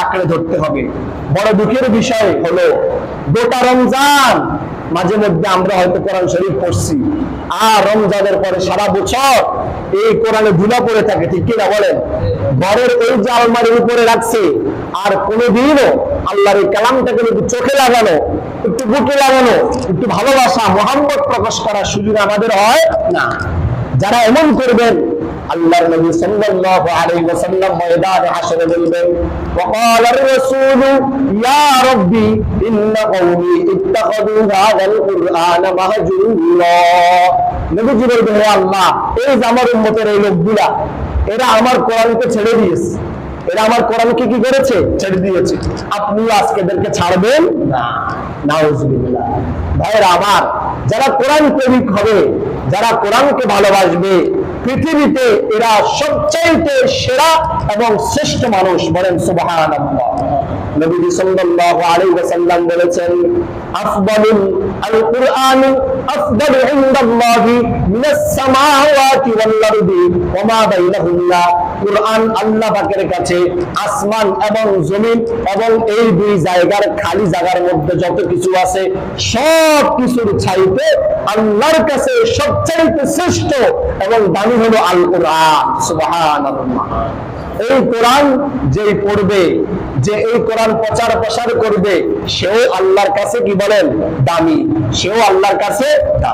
আঁকড়ে ধরতে হবে। বড় দুঃখের বিষয় হলো, গোটা রমজান মাঝে মধ্যে আমরা হয়তো কোরআন শরীফ পড়ছি। আর রমজানের পরে সারা বছর এই কোরআনে ধুলা পড়ে থাকে, ঠিক কিনা বলেন? ঘরের যে আলমারির উপরে রাখছে, আর কোনোদিনও আল্লাহর এই কালামটাকে একটু চোখে লাগানো, একটু বুকে লাগানো, একটু ভালোবাসা, মোহাম্মত প্রকাশ করার সুযোগ আমাদের হয় না। যারা এমন করবেন আল্লাহর নবী সাল্লাল্লাহু আলাইহি ওয়াসাল্লাম ময়দানে হাশরে বলবেন وقال الرسول يا ربي ان قومي اتخذوا هذا القران مهجورا নবীজি বলবেন হে আল্লাহ এই যে আমার উম্মতের এই লোকগুলা এরা আমার কোরআনকে ছেড়ে দিয়েছে এরা আমার কোরআনকে কি করেছে ছেড়ে দিয়েছে আপনি আজকে এদেরকে ছাড়বেন না নাউজুবিল্লাহ ভাইরা আমার যারা কোরআন প্রেমিক হবে যারা কোরআনকে ভালোবাসবে পৃথিবীতে এরা সবচাইতে সেরা এবং শ্রেষ্ঠ মানুষ বলেন সাল্লাল্লাহু আলাইহি ওয়াসাল্লাম বলেছেন, আফদালুল আল কুরআন ইনদাল্লাহি মিনাস সামাওয়াতি ওয়াল আরদি ওয়া মা কুরআন আল্লাহ পাকের কাছে আসমান এবং জমিন এবং এই দুই জায়গার খালি জায়গার মধ্যে যত কিছু আছে সব কিছুর চাইতে আল্লাহর কাছে সবচাইতে শ্রেষ্ঠ এবং দামি হলো আল কোরআন এই কোরআন যেই পড়বে, যে এই কোরআন প্রচার প্রসার করবে, সেও আল্লাহর কাছে কি বলেন? দামি। সেও আল্লাহর কাছে দামি।